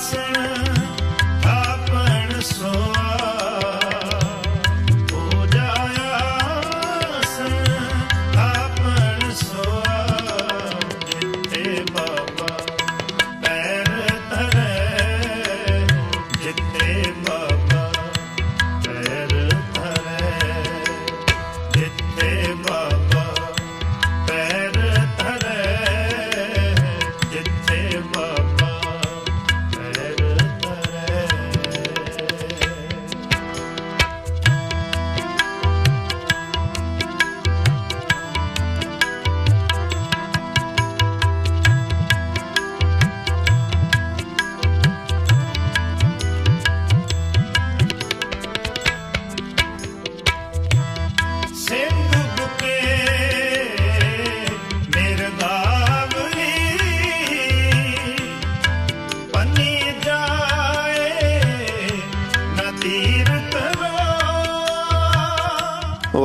say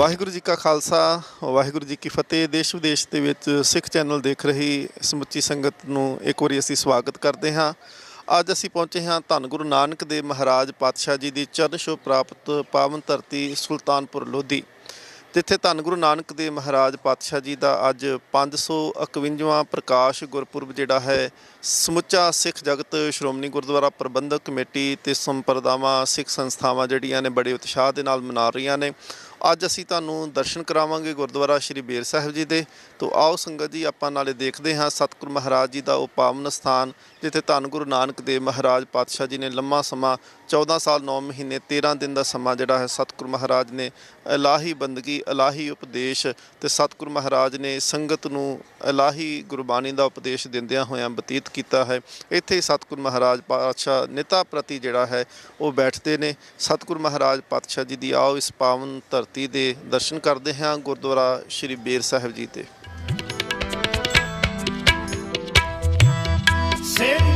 Waheguru ji ਕਾ ਖਾਲਸਾ, ਵਾਹਿਗੁਰੂ ਜੀ ਕੀ ਫਤਿਹ। ਦੇਸ਼ ਵਿਦੇਸ਼ ਦੇ ਵਿੱਚ ਸਿੱਖ ਚੈਨਲ ਦੇਖ ਰਹੀ ਸਮੁੱਚੀ ਸੰਗਤ ਨੂੰ ਇੱਕ ਵਾਰੀ ਅਸੀਂ ਸਵਾਗਤ ਕਰਦੇ ਹਾਂ। ਅੱਜ ਅਸੀਂ ਪਹੁੰਚੇ ਹਾਂ ਧੰਨ ਗੁਰੂ ਨਾਨਕ ਦੇਵ ਮਹਾਰਾਜ ਪਾਤਸ਼ਾਹ ਜੀ ਦੀ ਚਰਨ ਛੋਹ ਪ੍ਰਾਪਤ ਪਾਵਨ ਧਰਤੀ ਸੁਲਤਾਨਪੁਰ ਲੋਧੀ। ਜਿੱਥੇ ਧੰਨ ਗੁਰੂ ਨਾਨਕ ਦੇਵ ਮਹਾਰਾਜ ਪਾਤਸ਼ਾਹ ਜੀ ਦਾ ਅੱਜ 551ਵਾਂ ਪ੍ਰਕਾਸ਼ ਗੁਰਪੁਰਬ ਜਿਹੜਾ ਹੈ, ਸਮੁੱਚਾ ਸਿੱਖ ਜਗਤ ਸ਼੍ਰੋਮਣੀ ਗੁਰਦੁਆਰਾ ਪ੍ਰਬੰਧਕ ਕਮੇਟੀ ਤੇ ਸੰਪਰਦਾਵਾਂ ਸਿੱਖ ਸੰਸਥਾਵਾਂ ਜਿਹੜੀਆਂ ਨੇ ਬੜੇ ਉਤਸ਼ਾਹ ਦੇ ਨਾਲ ਮਨਾ ਰਹੀਆਂ ਨੇ। ਅੱਜ ਅਸੀਂ ਤੁਹਾਨੂੰ ਦਰਸ਼ਨ ਕਰਾਵਾਂਗੇ ਗੁਰਦੁਆਰਾ ਸ਼੍ਰੀ ਬੇਰ ਸਾਹਿਬ ਜੀ ਦੇ। ਤੋਂ ਆਓ ਸੰਗਤ ਜੀ, ਆਪਾਂ ਨਾਲੇ ਦੇਖਦੇ ਹਾਂ ਸਤਿਗੁਰ ਮਹਾਰਾਜ ਜੀ ਦਾ ਉਹ ਪਾਵਨ ਸਥਾਨ, ਜਿੱਥੇ ਧੰਨ ਗੁਰੂ ਨਾਨਕ ਦੇਵ ਮਹਾਰਾਜ ਪਾਤਸ਼ਾਹ ਜੀ ਨੇ ਲੰਮਾ ਸਮਾਂ 14 ਸਾਲ 9 ਮਹੀਨੇ 13 ਦਿਨ ਦਾ ਸਮਾਂ ਜਿਹੜਾ ਹੈ ਸਤਿਗੁਰ ਮਹਾਰਾਜ ਨੇ ਇਲਾਹੀ ਬੰਦਗੀ ਇਲਾਹੀ ਉਪਦੇਸ਼ ਤੇ ਸਤਿਗੁਰ ਮਹਾਰਾਜ ਨੇ ਸੰਗਤ ਨੂੰ ਇਲਾਹੀ ਗੁਰਬਾਣੀ ਦਾ ਉਪਦੇਸ਼ ਦਿੰਦਿਆਂ ਹੋਇਆਂ ਬਤੀਤ ਕੀਤਾ ਹੈ। ਇੱਥੇ ਹੀ ਸਤਿਗੁਰ ਮਹਾਰਾਜ ਪਾਤਸ਼ਾਹ ਨਿਤਾ ਪ੍ਰਤੀ ਜਿਹੜਾ ਹੈ ਉਹ ਬੈਠਦੇ ਨੇ। ਸਤਿਗੁਰ ਮਹਾਰਾਜ ਪਾਤਸ਼ਾਹ ਜੀ ਦੀ ਆਓ ਇਸ ਪਾਵਨ ਧਰ ਧਰਤੀ ਦੇ ਦਰਸ਼ਨ ਕਰਦੇ ਹਾਂ ਗੁਰਦੁਆਰਾ ਸ਼੍ਰੀ ਬੇਰ ਸਾਹਿਬ ਜੀ ਤੇ। ਸਿੰਘ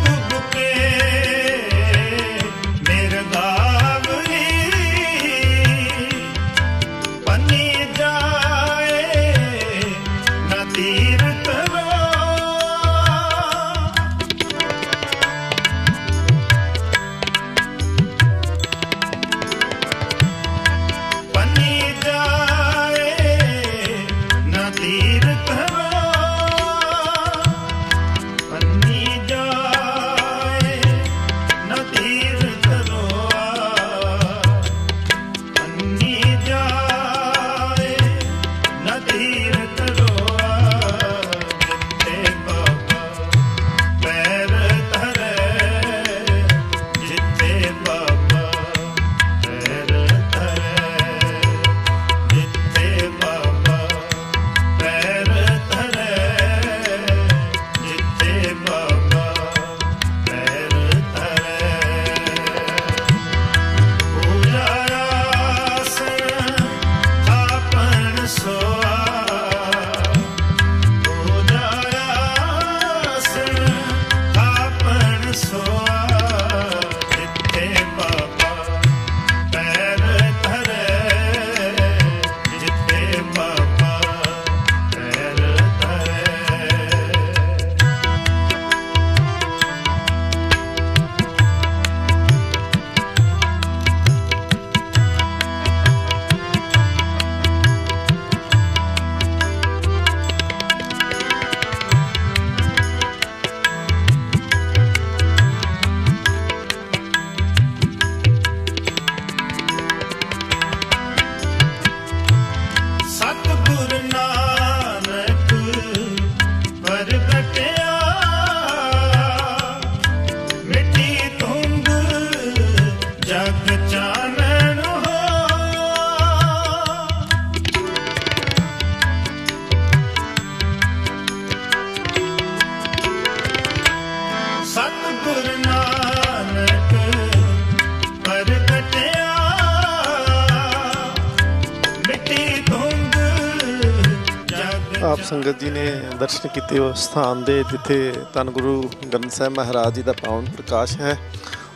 ਦਰਸ਼ਨ ਕੀਤੇ ਉਸ ਸਥਾਨ ਦੇ ਜਿੱਥੇ ਧੰਨ ਗੁਰੂ ਗ੍ਰੰਥ ਸਾਹਿਬ ਮਹਾਰਾਜ ਜੀ ਦਾ ਪਾਵਨ ਪ੍ਰਕਾਸ਼ ਹੈ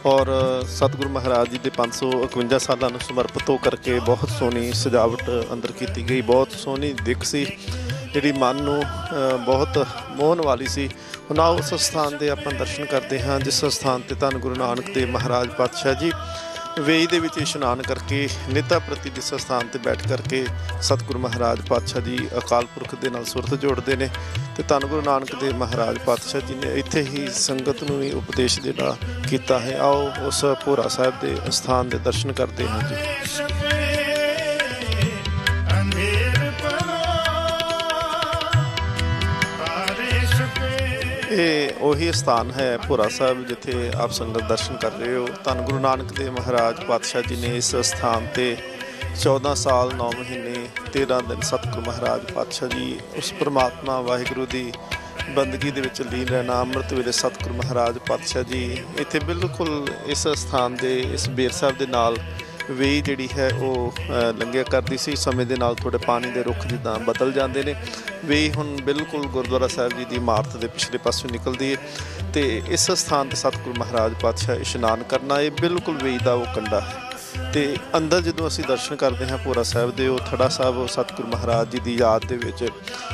ਔਰ ਸਤਿਗੁਰੂ ਮਹਾਰਾਜ ਜੀ ਦੇ 551 ਸਾਲਾਂ ਨੂੰ ਸਮਰਪਿਤ ਹੋ ਕਰਕੇ ਬਹੁਤ ਸੋਹਣੀ ਸਜਾਵਟ ਅੰਦਰ ਕੀਤੀ ਗਈ, ਬਹੁਤ ਸੋਹਣੀ ਦਿੱਖ ਸੀ। ਜਿਹੜੀ ਮਨ ਨੂੰ ਬਹੁਤ ਮੋਹਨ ਵਾਲੀ ਸੀ। ਉਹਨਾਂ ਉਸ ਸਥਾਨ ਦੇ ਆਪਾਂ ਦਰਸ਼ਨ ਕਰਦੇ ਹਾਂ, ਜਿਸ ਸਥਾਨ ਤੇ ਧੰਨ ਗੁਰੂ ਨਾਨਕ ਦੇਵ ਮਹਾਰਾਜ ਪਾਤਸ਼ਾਹ ਜੀ ਵੇਈ ਦੇ ਵਿੱਚ ਇਸ਼ਨਾਨ ਕਰਕੇ ਨੇਤਾ ਪ੍ਰਤੀ ਜਿਸ ਸਥਾਨ ਤੇ ਬੈਠ ਕਰਕੇ ਸਤਿਗੁਰੂ ਮਹਾਰਾਜ ਪਾਤਸ਼ਾਹ ਜੀ ਅਕਾਲ ਪੁਰਖ ਦੇ ਨਾਲ ਸੁਰਤ ਜੋੜਦੇ ਨੇ ਤੇ ਧੰਨ ਗੁਰੂ ਨਾਨਕ ਦੇਵ ਮਹਾਰਾਜ ਪਾਤਸ਼ਾਹ ਜੀ ਨੇ ਇੱਥੇ ਹੀ ਸੰਗਤ ਨੂੰ ਵੀ ਉਪਦੇਸ਼ ਦੇਣਾ ਕੀਤਾ ਹੈ। ਆਓ ਉਸ ਭੋਰਾ ਸਾਹਿਬ ਦੇ ਸਥਾਨ ਦੇ ਦਰਸ਼ਨ ਕਰਦੇ ਹਾਂ ਜੀ। ਇਹ ਉਹੀ ਸਥਾਨ ਹੈ ਭੋਰਾ ਸਾਹਿਬ ਜਿੱਥੇ ਆਪ ਸੰਗਤ ਦਰਸ਼ਨ ਕਰ ਰਹੇ ਹੋ। ਧੰਨ ਗੁਰੂ ਨਾਨਕ ਦੇਵ ਮਹਾਰਾਜ ਪਾਤਸ਼ਾਹ ਜੀ ਨੇ ਇਸ ਸਥਾਨ ਤੇ 14 ਸਾਲ 9 ਮਹੀਨੇ 13 ਦਿਨ ਸਤਿਗੁਰੂ ਮਹਾਰਾਜ ਪਾਤਸ਼ਾਹ ਜੀ ਉਸ ਪ੍ਰਮਾਤਮਾ ਵਾਹਿਗੁਰੂ ਦੀ ਬੰਦਗੀ ਦੇ ਵਿੱਚ ਲੀਨ ਰਹਿਣਾ, ਅੰਮ੍ਰਿਤ ਵੇਲੇ ਸਤਿਗੁਰੂ ਮਹਾਰਾਜ ਪਾਤਸ਼ਾਹ ਜੀ ਇੱਥੇ ਬਿਲਕੁਲ ਇਸ ਸਥਾਨ ਦੇ, ਇਸ ਬੇਰ ਸਾਹਿਬ ਦੇ ਨਾਲ ਵੇਈ ਜਿਹੜੀ ਹੈ ਉਹ ਲੰਘਿਆ ਕਰਦੀ ਸੀ। ਸਮੇਂ ਦੇ ਨਾਲ ਥੋੜੇ ਪਾਣੀ ਦੇ ਰੁੱਖ ਜਿੱਦਾਂ ਬਦਲ ਜਾਂਦੇ ਨੇ। ਵੇਈ ਹੁਣ ਬਿਲਕੁਲ ਗੁਰਦੁਆਰਾ ਸਾਹਿਬ ਜੀ ਦੀ ਇਮਾਰਤ ਦੇ ਪਿਛਲੇ ਪਾਸੋਂ ਨਿਕਲਦੀ ਹੈ ਤੇ ਇਸ ਸਥਾਨ ਤੇ ਸਤਿਗੁਰੂ ਮਹਾਰਾਜ ਪਾਤਸ਼ਾਹ ਇਸ਼ਨਾਨ ਕਰਨਾ ਇਹ ਬਿਲਕੁਲ ਵੇਈ ਦਾ ਉਹ ਕੰਡਾ ਹੈ। ਤੇ ਅੰਦਰ ਜਦੋਂ ਅਸੀਂ ਦਰਸ਼ਨ ਕਰਦੇ ਹਾਂ ਪੂਰਾ ਸਾਹਿਬ ਦੇ, ਉਹ ਥੜਾ ਸਾਹਿਬ, ਉਹ ਸਤਿਗੁਰੂ ਮਹਾਰਾਜ ਜੀ ਦੀ ਯਾਦ ਦੇ ਵਿੱਚ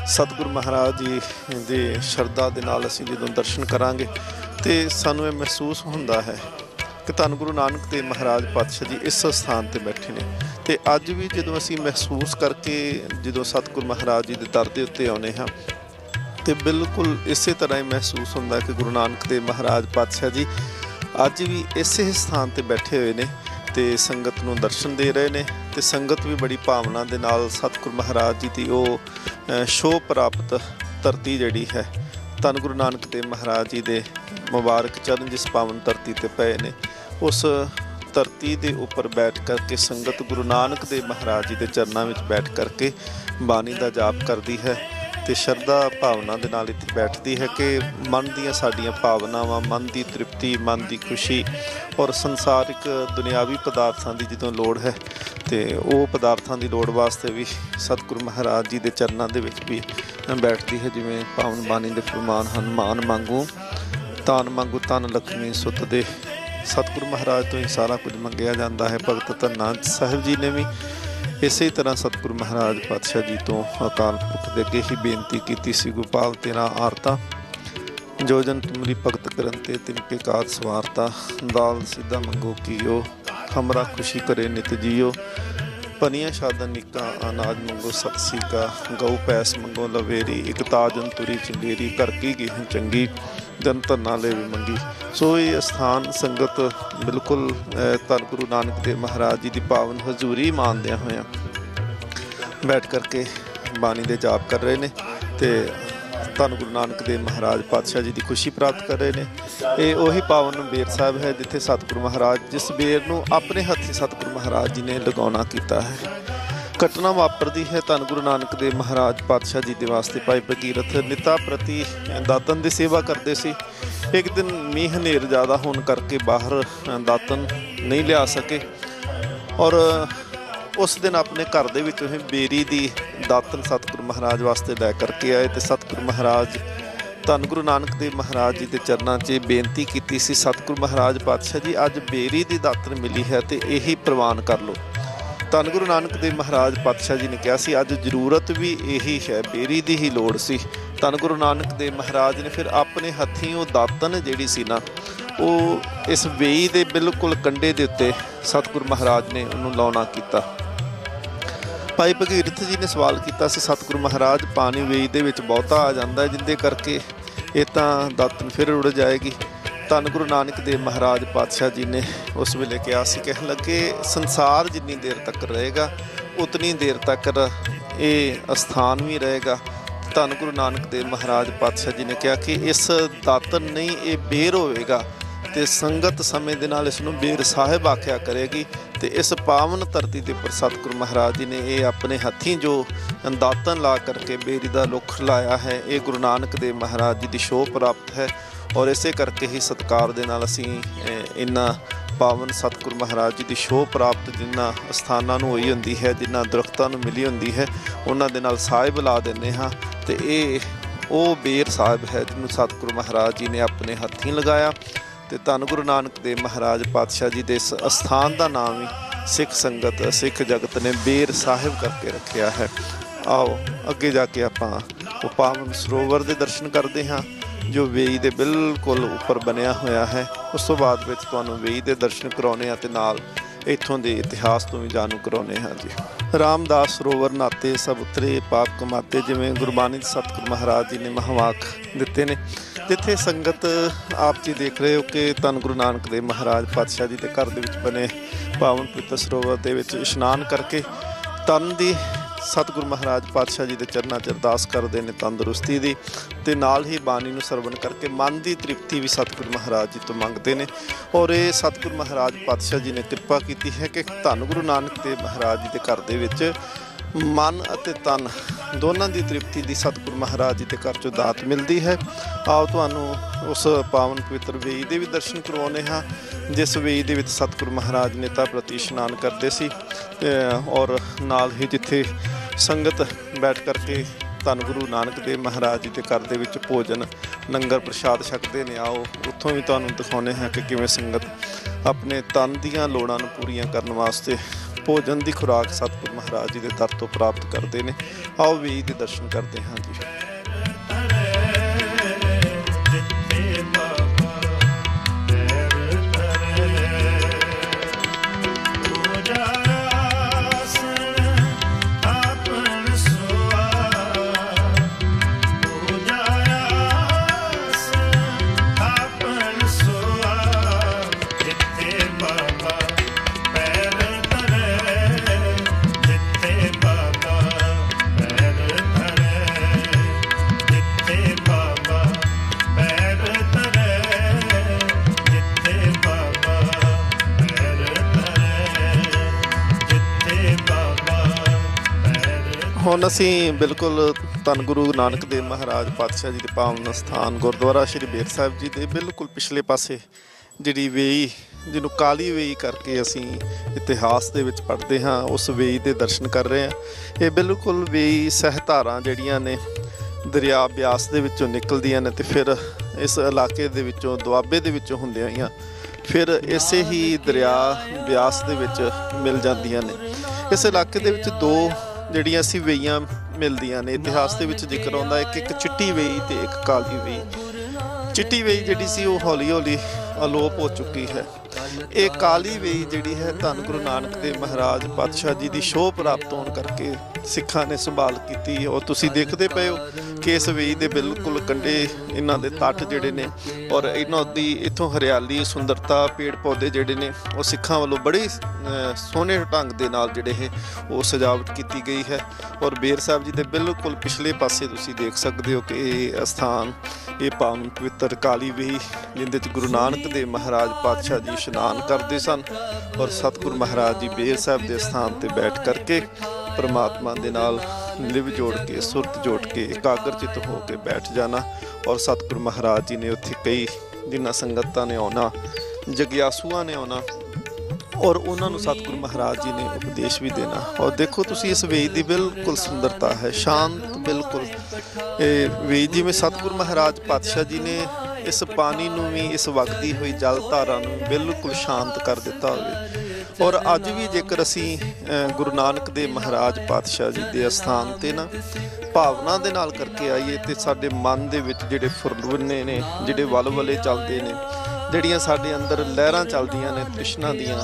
ਸਤਿਗੁਰੂ ਮਹਾਰਾਜ ਜੀ ਦੇ ਸ਼ਰਧਾ ਦੇ ਨਾਲ ਅਸੀਂ ਜਦੋਂ ਦਰਸ਼ਨ ਕਰਾਂਗੇ ਤੇ ਸਾਨੂੰ ਇਹ ਮਹਿਸੂਸ ਹੁੰਦਾ ਹੈ ਕਿ ਧੰਨ ਗੁਰੂ ਨਾਨਕ ਦੇਵ ਮਹਾਰਾਜ ਪਾਤਸ਼ਾਹ ਜੀ ਇਸ ਸਥਾਨ ਤੇ ਬੈਠੇ ਨੇ। ਤੇ ਅੱਜ ਵੀ ਜਦੋਂ ਅਸੀਂ ਮਹਿਸੂਸ ਕਰਕੇ ਜਦੋਂ ਸਤਿਗੁਰੂ ਮਹਾਰਾਜ ਜੀ ਦੇ ਦਰ ਦੇ ਉੱਤੇ ਆਉਨੇ ਹਾਂ ਤੇ ਬਿਲਕੁਲ ਇਸੇ ਤਰ੍ਹਾਂ ਹੀ ਮਹਿਸੂਸ ਹੁੰਦਾ ਕਿ ਗੁਰੂ ਨਾਨਕ ਦੇਵ ਮਹਾਰਾਜ ਪਾਤਸ਼ਾਹ ਜੀ ਅੱਜ ਵੀ ਇਸੇ ਸਥਾਨ ਤੇ ਬੈਠੇ ਹੋਏ ਨੇ ਤੇ ਸੰਗਤ ਨੂੰ ਦਰਸ਼ਨ ਦੇ ਰਹੇ ਨੇ ਤੇ ਸੰਗਤ ਵੀ ਬੜੀ ਭਾਵਨਾ ਦੇ ਨਾਲ ਸਤਿਗੁਰੂ ਮਹਾਰਾਜ ਜੀ ਦੀ ਉਹ ਅ, ਸ਼ੋਅ ਪ੍ਰਾਪਤ ਧਰਤੀ ਜਿਹੜੀ ਹੈ ਧੰਨ ਗੁਰੂ ਨਾਨਕ ਦੇਵ ਮਹਾਰਾਜ ਜੀ ਦੇ ਮੁਬਾਰਕ ਚਰਨ ਜਿਸ ਪਾਵਨ ਧਰਤੀ ਤੇ ਪਏ ਨੇ, ਉਸ ਧਰਤੀ ਦੇ ਉੱਪਰ ਬੈਠ ਕਰਕੇ ਸੰਗਤ ਗੁਰੂ ਨਾਨਕ ਦੇਵ ਮਹਾਰਾਜ ਜੀ ਦੇ ਚਰਨਾਂ ਵਿੱਚ ਬੈਠ ਕਰਕੇ ਬਾਣੀ ਦਾ ਜਾਪ ਕਰਦੀ ਹੈ ਤੇ ਸ਼ਰਧਾ ਭਾਵਨਾ ਦੇ ਨਾਲ ਇੱਥੇ ਬੈਠਦੀ ਹੈ ਕਿ ਮਨ ਦੀਆਂ ਸਾਡੀਆਂ ਭਾਵਨਾਵਾਂ, ਮਨ ਦੀ ਤ੍ਰਿਪਤੀ, ਮਨ ਦੀ ਖੁਸ਼ੀ ਔਰ ਸੰਸਾਰਿਕ ਦੁਨਿਆਵੀ ਪਦਾਰਥਾਂ ਦੀ ਜਦੋਂ ਲੋੜ ਹੈ ਤੇ ਉਹ ਪਦਾਰਥਾਂ ਦੀ ਲੋੜ ਵਾਸਤੇ ਵੀ ਸਤਿਗੁਰੂ ਮਹਾਰਾਜ ਜੀ ਦੇ ਚਰਨਾਂ ਦੇ ਵਿੱਚ ਵੀ ਬੈਠਦੀ ਹੈ ਜਿਵੇਂ ਪਾਵਨ ਬਾਣੀ ਦੇ ਫਰਮਾਨ ਹਨ, ਮਾਨ ਮੰਗੂ ਤਾਨ ਮੰਗੂ ਤਨ ਲਖਮੀ ਸੁਤ ਦੇ। ਸਤਿਗੁਰੂ ਮਹਾਰਾਜ ਤੋਂ ਹੀ ਸਾਰਾ ਕੁਝ ਮੰਗਿਆ ਜਾਂਦਾ ਹੈ। ਭਗਤ ਧੰਨਾ ਸਾਹਿਬ ਜੀ ਨੇ ਵੀ ਇਸੇ ਤਰ੍ਹਾਂ ਸਤਿਗੁਰੂ ਮਹਾਰਾਜ ਪਾਤਸ਼ਾਹ ਜੀ ਤੋਂ ਅਕਾਲ ਪੁਰਖ ਦੇ ਅੱਗੇ ਹੀ ਬੇਨਤੀ ਕੀਤੀ ਸੀ, ਗੋਪਾਲ, ਤੇਰਾ ਆਰਤਾ, ਜੋ ਜਨ ਤੁਮਰੀ ਭਗਤ ਕਰਨ ਤੇ ਤਿਨ ਕੇ ਕਾਜ ਸਵਾਰਤਾ, ਦਾਲ ਸਿੱਧਾ ਮੰਗੋ ਕੀਓ, ਹਮਰਾ ਖੁਸ਼ੀ ਕਰੇ ਨਿਤ ਜੀਓ ਪਨੀਆਂ ਸ਼ਾਦਨ ਨਿੱਕਾ ਅਨਾਜ ਮੰਗੋ ਸਤਸੀ ਕਾ ਗਊ ਪੈਸ ਮੰਗੋ ਲਵੇਰੀ, ਇਕ ਤਾਜਨ ਤੁਰੀ ਚੰਗੇਰੀ ਕਰ ਕੀ ਗੇਹੂੰ ਚੰਗੀ, ਜਨ ਧੰਨਾ ਲੈ ਵੀ ਮੰਗੀ। ਸੋ ਇਹ ਸਥਾਨ ਸੰਗਤ ਬਿਲਕੁਲ ਧੰਨ ਗੁਰੂ ਨਾਨਕ ਦੇਵ ਮਹਾਰਾਜ ਜੀ ਦੀ ਪਾਵਨ ਹਜ਼ੂਰੀ ਮਾਣਦਿਆਂ ਹੋਇਆਂ ਬੈਠ ਕਰਕੇ ਬਾਣੀ ਦੇ ਜਾਪ ਕਰ ਰਹੇ ਨੇ ਤੇ ਧੰਨ ਗੁਰੂ ਨਾਨਕ ਦੇਵ ਮਹਾਰਾਜ ਪਾਤਸ਼ਾਹ ਜੀ ਦੀ ਖੁਸ਼ੀ ਪ੍ਰਾਪਤ ਕਰ ਰਹੇ ਨੇ। ਇਹ ਉਹੀ ਪਾਵਨ ਬੇਰ ਸਾਹਿਬ ਹੈ ਜਿੱਥੇ ਸਤਿਗੁਰੂ ਮਹਾਰਾਜ, ਜਿਸ ਬੇਰ ਨੂੰ ਆਪਣੇ ਹੱਥੀ ਸਤਿਗੁਰੂ ਮਹਾਰਾਜ ਜੀ ਨੇ ਲਗਾਉਣਾ ਕੀਤਾ ਹੈ। ਘਟਨਾ ਵਾਪਰਦੀ ਹੈ ਧੰਨ ਗੁਰੂ ਨਾਨਕ ਦੇਵ ਮਹਾਰਾਜ ਪਾਤਸ਼ਾਹ ਜੀ ਦੇ ਵਾਸਤੇ। ਭਾਈ ਭਗੀਰਥ ਨਿਤਾ ਪ੍ਰਤੀ ਦਾਤਨ ਦੀ ਸੇਵਾ ਕਰਦੇ ਸੀ। ਇੱਕ ਦਿਨ ਮੀਂਹ ਹਨੇਰ ਜ਼ਿਆਦਾ ਹੋਣ ਕਰਕੇ ਬਾਹਰ ਦਾਤਨ ਨਹੀਂ ਲਿਆ ਸਕੇ। ਔਰ ਉਸ ਦਿਨ ਆਪਣੇ ਘਰ ਦੇ ਵਿੱਚੋਂ ਹੀ ਬੇਰੀ ਦੀ ਦਾਤਨ ਸਤਿਗੁਰੂ ਮਹਾਰਾਜ ਵਾਸਤੇ ਲੈ ਕਰਕੇ ਆਏ ਤੇ ਸਤਿਗੁਰੂ ਮਹਾਰਾਜ ਧੰਨ ਗੁਰੂ ਨਾਨਕ ਦੇਵ ਮਹਾਰਾਜ ਜੀ ਦੇ ਚਰਨਾਂ 'ਚ ਬੇਨਤੀ ਕੀਤੀ ਸੀ, ਸਤਿਗੁਰੂ ਮਹਾਰਾਜ ਪਾਤਸ਼ਾਹ ਜੀ, ਅੱਜ ਬੇਰੀ ਦੀ ਦਾਤਨ ਮਿਲੀ ਹੈ ਤੇ ਇਹੀ ਪ੍ਰਵਾਨ ਕਰ ਲਓ। ਧੰਨ ਗੁਰੂ ਨਾਨਕ ਦੇਵ ਮਹਾਰਾਜ ਪਾਤਸ਼ਾਹ ਜੀ ਨੇ ਕਿਹਾ ਸੀ, ਅੱਜ ਜ਼ਰੂਰਤ ਵੀ ਇਹੀ ਹੈ, ਬੇਰੀ ਦੀ ਹੀ ਲੋੜ ਸੀ। ਧੰਨ ਗੁਰੂ ਨਾਨਕ ਦੇਵ ਮਹਾਰਾਜ ਨੇ ਫਿਰ ਆਪਣੇ ਹੱਥੀਂ ਉਹ ਦਾਤਨ ਜਿਹੜੀ ਸੀ ਨਾ, ਉਹ ਇਸ ਵੇਈ ਦੇ ਬਿਲਕੁਲ ਕੰਡੇ ਦੇ ਉੱਤੇ ਸਤਿਗੁਰੂ ਮਹਾਰਾਜ ਨੇ ਉਹਨੂੰ ਲਾਉਣਾ ਕੀਤਾ। ਭਾਈ ਭਗੀਰਥ ਜੀ ਨੇ ਸਵਾਲ ਕੀਤਾ ਸੀ, ਸਤਿਗੁਰੂ ਮਹਾਰਾਜ, ਪਾਣੀ ਵੇਈ ਦੇ ਵਿੱਚ ਬਹੁਤਾ ਆ ਜਾਂਦਾ ਹੈ, ਜਿੰਦੇ ਕਰਕੇ ਇਹ ਤਾਂ ਦਾਤਨ ਫਿਰ ਉੜ ਜਾਏਗੀ। ਧੰਨ ਗੁਰੂ ਨਾਨਕ ਦੇਵ ਮਹਾਰਾਜ ਪਾਤਸ਼ਾਹ ਜੀ ਨੇ ਉਸ ਵੇਲੇ ਕਿਹਾ ਸੀ, ਕਹਿਣ ਲੱਗੇ, ਸੰਸਾਰ ਜਿੰਨੀ ਦੇਰ ਤੱਕ ਰਹੇਗਾ, ਉਤਨੀ ਦੇਰ ਤੱਕ ਇਹ ਅਸਥਾਨ ਵੀ ਰਹੇਗਾ। ਧੰਨ ਗੁਰੂ ਨਾਨਕ ਦੇਵ ਮਹਾਰਾਜ ਪਾਤਸ਼ਾਹ ਜੀ ਨੇ ਕਿਹਾ ਕਿ ਇਸ ਦਾਤਨ ਨਹੀਂ, ਇਹ ਬੇਰ ਹੋਵੇਗਾ। ਤੇ ਸੰਗਤ ਸਮੇਂ ਦੇ ਨਾਲ ਇਸ ਨੂੰ ਬੇਰ ਸਾਹਿਬ ਆਖਿਆ ਕਰੇਗੀ ਤੇ ਇਸ ਪਾਵਨ ਧਰਤੀ ਦੇ ਉੱਪਰ ਸਤਿਗੁਰੂ ਮਹਾਰਾਜ ਜੀ ਨੇ ਇਹ ਆਪਣੇ ਹੱਥੀਂ ਜੋ ਅੰਦਾਤਨ ਲਾ ਕਰਕੇ ਬੇਰੀ ਦਾ ਲੁੱਖ ਲਾਇਆ ਹੈ ਇਹ ਗੁਰੂ ਨਾਨਕ ਦੇਵ ਮਹਾਰਾਜ ਜੀ ਦੀ ਸ਼ੋਅ ਪ੍ਰਾਪਤ ਹੈ ਔਰ ਇਸੇ ਕਰਕੇ ਹੀ ਸਤਕਾਰ ਦੇ ਨਾਲ ਅਸੀਂ ਅਹ, ਪਾਵਨ ਸਤਿਗੁਰੂ ਮਹਾਰਾਜ ਜੀ ਦੀ ਸ਼ੋਭ ਪ੍ਰਾਪਤ ਜਿਨ੍ਹਾਂ ਸਥਾਨਾਂ ਨੂੰ ਹੋਈ ਹੁੰਦੀ ਹੈ ਜਿਨ੍ਹਾਂ ਦਰਖਤਾਂ ਨੂੰ ਮਿਲੀ ਹੁੰਦੀ ਹੈ ਉਹਨਾਂ ਦੇ ਨਾਲ ਸਾਹਿਬ ਲਾ ਦਿੰਦੇ ਹਾਂ ਤੇ ਇਹ ਉਹ ਬੇਰ ਸਾਹਿਬ ਹੈ ਜਿਹਨੂੰ ਸਤਿਗੁਰੂ ਮਹਾਰਾਜ ਜੀ ਨੇ ਆਪਣੇ ਹੱਥੀਂ ਲਗਾਇਆ ਤੇ ਧੰਨ ਗੁਰੂ ਨਾਨਕ ਦੇਵ ਮਹਾਰਾਜ ਪਾਤਸ਼ਾਹ ਜੀ ਦੇ ਇਸ ਅਸਥਾਨ ਦਾ ਨਾਮ ਵੀ ਸਿੱਖ ਸੰਗਤ, ਸਿੱਖ ਜਗਤ ਨੇ ਬੇਰ ਸਾਹਿਬ ਕਰਕੇ ਰੱਖਿਆ ਹੈ। ਆਓ, ਅੱਗੇ ਜਾ ਕੇ ਆਪਾਂ ਉਹ ਪਾਵਨ ਸਰੋਵਰ ਦੇ ਦਰਸ਼ਨ ਕਰਦੇ ਹਾਂ, ਜੋ ਵੇਈ ਦੇ ਬਿਲਕੁਲ ਉੱਪਰ ਬਣਿਆ ਹੋਇਆ ਹੈ। ਉਸ ਤੋਂ ਬਾਅਦ ਵਿੱਚ ਤੁਹਾਨੂੰ ਵੇਈ ਦੇ ਦਰਸ਼ਨ ਕਰਾਉਣੇ ਆ ਤੇ ਨਾਲ ਇੱਥੋਂ ਦੇ ਇਤਿਹਾਸ ਤੋਂ ਵੀ ਜਾਣੂ ਕਰਾਉਣੇ ਹਾਂ ਜੀ। ਰਾਮਦਾਸ ਸਰੋਵਰ ਨਾਤੇ ਸਭ ਉਤਰੇ, ਪਾਪ ਕਮਾਤੇ, ਜਿਵੇਂ ਗੁਰਬਾਣੀ ਸਤਿਗੁਰ ਮਹਾਰਾਜ ਜੀ ਨੇ ਮਹਾਵਾਕ ਦਿੱਤੇ ਨੇ। ਜਿੱਥੇ ਸੰਗਤ ਆਪ ਜੀ ਦੇਖ ਰਹੇ ਹੋ ਕਿ ਧੰਨ ਗੁਰੂ ਨਾਨਕ ਦੇਵ ਮਹਾਰਾਜ ਪਾਤਸ਼ਾਹ ਜੀ ਦੇ ਘਰ ਦੇ ਵਿੱਚ ਬਣੇ ਪਾਵਨ ਪਵਿੱਤਰ ਸਰੋਵਰ ਦੇ ਵਿੱਚ ਇਸ਼ਨਾਨ ਕਰਕੇ ਤਨ ਦੀ ਸਤਿਗੁਰ ਮਹਾਰਾਜ ਪਾਤਸ਼ਾਹ ਜੀ ਦੇ ਚਰਨਾਂ 'ਚ ਅਰਦਾਸ ਕਰਦੇ ਨੇ ਤੰਦਰੁਸਤੀ ਦੀ ਤੇ ਨਾਲ ਹੀ ਬਾਣੀ ਨੂੰ ਸਰਵਣ ਕਰਕੇ ਮਨ ਦੀ ਤ੍ਰਿਪਤੀ ਵੀ ਸਤਿਗੁਰ ਮਹਾਰਾਜ ਜੀ ਤੋਂ ਮੰਗਦੇ ਨੇ। ਔਰ ਇਹ ਸਤਿਗੁਰ ਮਹਾਰਾਜ ਪਾਤਸ਼ਾਹ ਜੀ ਨੇ ਕਿਰਪਾ ਕੀਤੀ ਹੈ ਕਿ ਧੰਨ ਗੁਰੂ ਨਾਨਕ ਦੇਵ ਮਹਾਰਾਜ ਜੀ ਦੇ ਘਰ ਦੇ ਵਿੱਚ ਮਨ ਅਤੇ ਤਨ ਦੋਨਾਂ ਦੀ ਤ੍ਰਿਪਤੀ ਦੀ ਸਤਿਗੁਰ ਮਹਾਰਾਜ ਜੀ ਦੇ ਘਰ ਚੋਂ ਦਾਤ ਮਿਲਦੀ ਹੈ। ਆਓ ਤੁਹਾਨੂੰ ਉਸ ਪਾਵਨ ਪਵਿੱਤਰ ਵੇਈ ਦੇ ਵੀ ਦਰਸ਼ਨ ਕਰਵਾਉਨੇ ਹਾਂ, ਜਿਸ ਵੇਈ ਦੇ ਵਿੱਚ ਸਤਿਗੁਰ ਮਹਾਰਾਜ ਨੇਤਾ ਪ੍ਰਤੀ ਇਸ਼ਨਾਨ ਕਰਦੇ ਸੀ ਔਰ ਨਾਲ ਹੀ ਜਿੱਥੇ ਸੰਗਤ ਬੈਠ ਕਰਕੇ ਧੰਨ ਗੁਰੂ ਨਾਨਕ ਦੇਵ ਮਹਾਰਾਜ ਜੀ ਦੇ ਘਰ ਦੇ ਵਿੱਚ ਭੋਜਨ, ਲੰਗਰ ਪ੍ਰਸ਼ਾਦ ਛਕਦੇ ਨੇ, ਆਓ ਉੱਥੋਂ ਵੀ ਤੁਹਾਨੂੰ ਦਿਖਾਉਨੇ ਹਾਂ ਕਿ ਕਿਵੇਂ ਸੰਗਤ ਆਪਣੇ ਤਨ ਦੀਆਂ ਲੋੜਾਂ ਨੂੰ ਪੂਰੀਆਂ ਕਰਨ ਵਾਸਤੇ ਭੋਜਨ ਦੀ ਖੁਰਾਕ ਸਤਿਗੁਰ ਮਹਾਰਾਜ ਜੀ ਦੇ ਦਰ ਤੋਂ ਪ੍ਰਾਪਤ ਕਰਦੇ ਨੇ। ਆਓ ਵੀ ਦੇ ਦਰਸ਼ਨ ਕਰਦੇ ਹਾਂ ਜੀ। ਹੁਣ ਅਸੀਂ ਬਿਲਕੁਲ ਧੰਨ ਗੁਰੂ ਨਾਨਕ ਦੇਵ ਮਹਾਰਾਜ ਪਾਤਸ਼ਾਹ ਜੀ ਦੇ ਪਾਵਨ ਸਥਾਨ ਗੁਰਦੁਆਰਾ ਸ਼੍ਰੀ ਬੇਰ ਸਾਹਿਬ ਜੀ ਦੇ ਬਿਲਕੁਲ ਪਿਛਲੇ ਪਾਸੇ ਜਿਹੜੀ ਵੇਈ, ਜਿਹਨੂੰ ਕਾਲੀ ਵੇਈ ਕਰਕੇ ਅਸੀਂ ਇਤਿਹਾਸ ਦੇ ਵਿੱਚ ਪੜ੍ਹਦੇ ਹਾਂ, ਉਸ ਵੇਈ ਦੇ ਦਰਸ਼ਨ ਕਰ ਰਹੇ ਹਾਂ। ਇਹ ਬਿਲਕੁਲ ਵੇਈ ਸਹਿਧਾਰਾਂ ਜਿਹੜੀਆਂ ਨੇ ਦਰਿਆ ਬਿਆਸ ਦੇ ਵਿੱਚੋਂ ਨਿਕਲਦੀਆਂ ਨੇ ਤੇ ਫਿਰ ਇਸ ਇਲਾਕੇ ਦੇ ਵਿੱਚੋਂ, ਦੁਆਬੇ ਦੇ ਵਿੱਚੋਂ ਹੁੰਦੀਆਂ ਹੋਈਆਂ, ਫਿਰ ਇਸੇ ਹੀ ਦਰਿਆ ਬਿਆਸ ਦੇ ਵਿੱਚ ਮਿਲ ਜਾਂਦੀਆਂ ਨੇ। ਇਸ ਇਲਾਕੇ ਦੇ ਵਿੱਚ ਦੋ ਜਿਹੜੀਆਂ ਸੀ ਵੇਈਆਂ ਮਿਲਦੀਆਂ ਨੇ, ਇਤਿਹਾਸ ਦੇ ਵਿੱਚ ਜ਼ਿਕਰ ਆਉਂਦਾ, ਇੱਕ ਇੱਕ ਚਿੱਟੀ ਵੇਈ ਤੇ ਇੱਕ ਕਾਲੀ ਵੇਈ। ਚਿੱਟੀ ਵੇਈ ਜਿਹੜੀ ਸੀ, ਉਹ ਹੌਲੀ ਹੌਲੀ ਅਲੋਪ ਹੋ ਚੁੱਕੀ ਹੈ। ਇਹ ਕਾਲੀ ਵੇਈ ਜਿਹੜੀ ਹੈ ਧੰਨ ਗੁਰੂ ਨਾਨਕ ਦੇਵ ਮਹਾਰਾਜ ਪਾਤਸ਼ਾਹ ਜੀ ਦੀ ਸ਼ੋਅ ਪ੍ਰਾਪਤ ਹੋਣ ਕਰਕੇ ਸਿੱਖਾਂ ਨੇ ਸੰਭਾਲ ਕੀਤੀ ਔਰ ਤੁਸੀਂ ਦੇਖਦੇ ਪਏ ਹੋ ਕਿ ਇਸ ਵੇਈ ਦੇ ਬਿਲਕੁਲ ਕੰਢੇ ਇਹਨਾਂ ਦੇ ਤੱਟ ਜਿਹੜੇ ਨੇ ਔਰ ਇਹਨਾਂ ਦੀ ਇਥੋਂ ਹਰਿਆਲੀ, ਸੁੰਦਰਤਾ, ਪੇੜ ਪੌਦੇ ਜਿਹੜੇ ਨੇ ਉਹ ਸਿੱਖਾਂ ਵੱਲੋਂ ਬੜੀ ਸੋਹਣੇ ਢੰਗ ਦੇ ਨਾਲ ਜਿਹੜੇ ਹੈ ਉਹ ਸਜਾਵਟ ਕੀਤੀ ਗਈ ਹੈ। ਔਰ ਬੇਰ ਸਾਹਿਬ ਜੀ ਦੇ ਬਿਲਕੁਲ ਪਿਛਲੇ ਪਾਸੇ ਤੁਸੀਂ ਦੇਖ ਸਕਦੇ ਹੋ ਕਿ ਇਹ ਅਸਥਾਨ, ਇਹ ਪਾਵਨ ਪਵਿੱਤਰ ਕਾਲੀ ਵੇਈ, ਜਿੰਦੇ ਚ ਗੁਰੂ ਨਾਨਕ ਦੇਵ ਮਹਾਰਾਜ ਪਾਤਸ਼ਾਹ ਜੀ ਇਸ਼ਨਾਨ ਕਰਦੇ ਸਨ ਔਰ ਸਤਿਗੁਰ ਮਹਾਰਾਜ ਜੀ ਬੇਰ ਸਾਹਿਬ ਦੇ ਸਥਾਨ ਤੇ ਬੈਠ ਕਰਕੇ ਪਰਮਾਤਮਾ ਦੇ ਨਾਲ ਲਿਵ ਜੋੜ ਕੇ, ਸੁਰਤ ਜੋੜ ਕੇ, ਇਕਾਗਰਚਿਤ ਹੋ ਕੇ ਬੈਠ ਜਾਣਾ ਔਰ ਸਤਿਗੁਰ ਮਹਾਰਾਜ ਜੀ ਨੇ ਉੱਥੇ ਕਈ ਜਿਨ੍ਹਾਂ ਸੰਗਤਾਂ ਨੇ ਆਉਣਾ, ਜਗਿਆਸੂਆਂ ਨੇ ਆਉਣਾ ਔਰ ਉਹਨਾਂ ਨੂੰ ਸਤਿਗੁਰੂ ਮਹਾਰਾਜ ਜੀ ਨੇ ਉਪਦੇਸ਼ ਵੀ ਦੇਣਾ। ਔਰ ਦੇਖੋ ਤੁਸੀਂ ਇਸ ਵੇਦ ਦੀ ਬਿਲਕੁਲ ਸੁੰਦਰਤਾ ਹੈ, ਸ਼ਾਂਤ ਬਿਲਕੁਲ। ਇਹ ਵੇਦ ਜਿਵੇਂ ਸਤਿਗੁਰੂ ਮਹਾਰਾਜ ਪਾਤਸ਼ਾਹ ਜੀ ਨੇ ਇਸ ਪਾਣੀ ਨੂੰ ਵੀ ਇਸ ਵਗਦੀ ਹੋਈ ਜਲ ਧਾਰਾ ਨੂੰ ਬਿਲਕੁਲ ਸ਼ਾਂਤ ਕਰ ਦਿੱਤਾ ਹੋਵੇ। ਔਰ ਅੱਜ ਵੀ ਜੇਕਰ ਅਸੀਂ ਗੁਰੂ ਨਾਨਕ ਦੇ ਮਹਾਰਾਜ ਪਾਤਸ਼ਾਹ ਜੀ ਦੇ ਅਸਥਾਨ ਤੇ ਨਾ ਭਾਵਨਾ ਦੇ ਨਾਲ ਕਰਕੇ ਆਈਏ ਤੇ ਸਾਡੇ ਮਨ ਦੇ ਵਿੱਚ ਜਿਹੜੇ ਫੁਰਲੁੰਨੇ ਨੇ, ਜਿਹੜੇ ਵਲਵਲੇ ਚੱਲਦੇ ਨੇ, ਜਿਹੜੀਆਂ ਸਾਡੇ ਅੰਦਰ ਲਹਿਰਾਂ ਚੱਲਦੀਆਂ ਨੇ ਤ੍ਰਿਸ਼ਨਾ ਦੀਆਂ